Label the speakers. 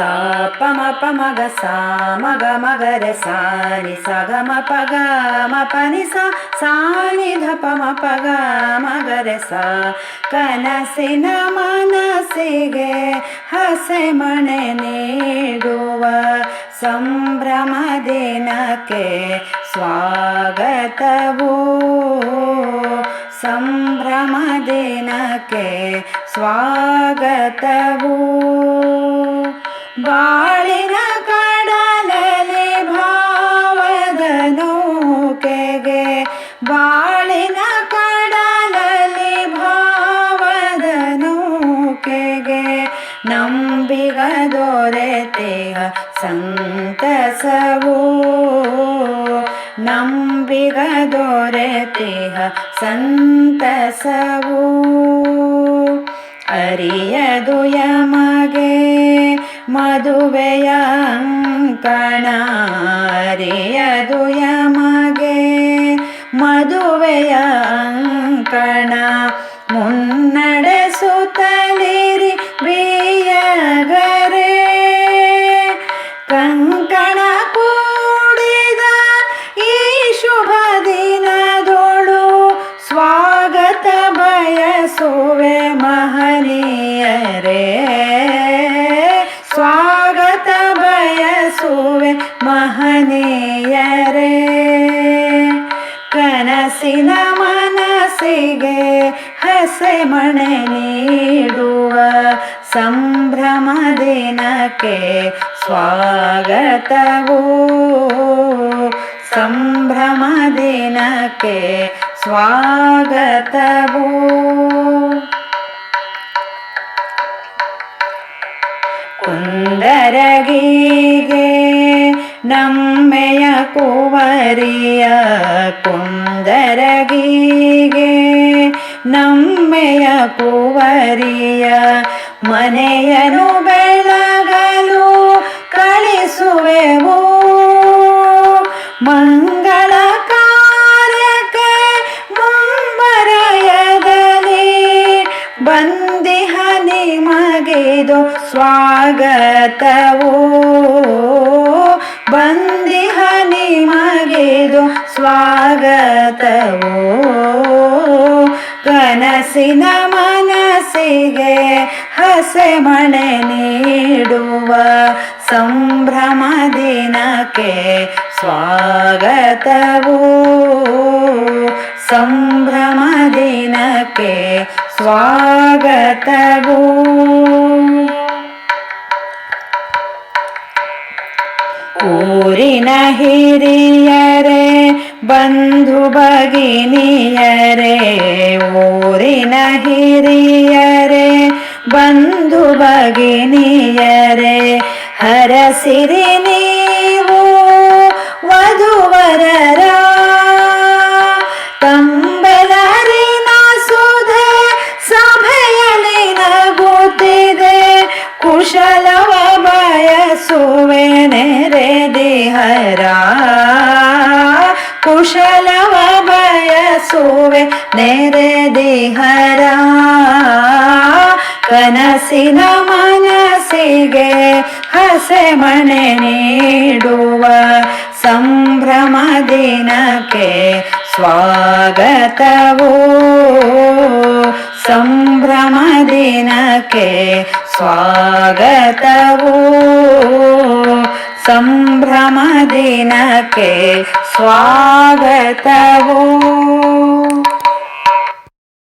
Speaker 1: ಸಾ ಪಮ ಪಮಗ ಸಾ ಮಗ ಮಗರ ಸಾನಿ ಸಗಮ ಪಗ ಮ ಪನಿ ಸಾ ಸಾನಿ ಧ ಪಮ ಪಗ ಮಗರ ಸಾ ಕನಸಿನ ಮನಸ್ಸಿಗೆ ಹಸೆ ಮಣೆ ನೀಡುವ ಸಂಭ್ರಮ ದಿನಕ್ಕೆ ಸ್ವಾಗತವು ಸಂಭ್ರಮ ದಿನಕ್ಕೆ ಸ್ವಾಗತವು ನಂಬಿಗ ದೊರೆತೆಯ ಸಂತಸವು ನಂಬಿಗ ದೊರೆತೆಯ ಸಂತಸವು ಅರಿಯದು ಯಮಗೆ ಮದುವೆಯ ಅಂಕಣ ಅರಿಯದು ಯಮಗೆ ಮದುವೆಯ ಅಂಕಣ ಬಯಸುವೆ ಮಹನೀಯರೇ ಸ್ವಾಗತ ಬಯಸುವೆ ಮಹನೀಯರೇ ಕನಸಿನ ಮನಸ್ಸಿಗೆ ಹಸೆ ಮಣೆ ನೀಡುವ ಸಂಭ್ರಮ ದಿನಕ್ಕೆ ಸ್ವಾಗತವು ಸಂಭ್ರಮ ದಿನಕ್ಕೆ ಸ್ವಾಗತವು ನಮ್ಮೆಯ ಕುವರಿಯ ಕುಂದರಗಿಗೆ ನಮ್ಮೆಯ ಕುವರಿಯ ಮನೆಯನು ಬೆಳಗಲು ಕಳಿಸುವೆವು. ಮಂಗಳ ಕಾರ್ಯಕ್ಕೆ ಮುಂಬರಯದಲ್ಲಿ ಬಂದಿಹ ನಿಮಗಿದು ಸ್ವಾಗತವು. ಬಂದಿಹ ನಿಮಗೆದು ಸ್ವಾಗತವು? ಕನಸಿನ ಮನಸ್ಸಿಗೆ ಹಸೆ ಮಣೆ ನೀಡುವ ಸಂಭ್ರಮ ದಿನಕ್ಕೆ ಸ್ವಾಗತವು? ಸಂಭ್ರಮ ದಿನಕ್ಕೆ ಸ್ವಾಗತವು? ಊರಿನ ಹಿರಿಯರೇ ಬಂಧು ಭಗಿನಿಯರೇ ಊರಿನ ಹಿರಿಯರೇ ಬಂಧು ಭಗಿನಿಯರೇ ಹರಸಿರಿ ನೀವು ವಧುವರರ ಬಯಸುವೆ ನೆರೆದಿಹರ ಕನಸಿನ ಮನಸ್ಸಿಗೆ ಹಸೆ ಮಣೆ ನೀಡುವ ಸಂಭ್ರಮ ದಿನಕ್ಕೆ ಸ್ವಾಗತವು ಸಂಭ್ರಮ ದಿನಕ್ಕೆ ಸ್ವಾಗತವು ಸಂಭ್ರಮದಿನಕ್ಕೆ ಸ್ವಾಗತವೋ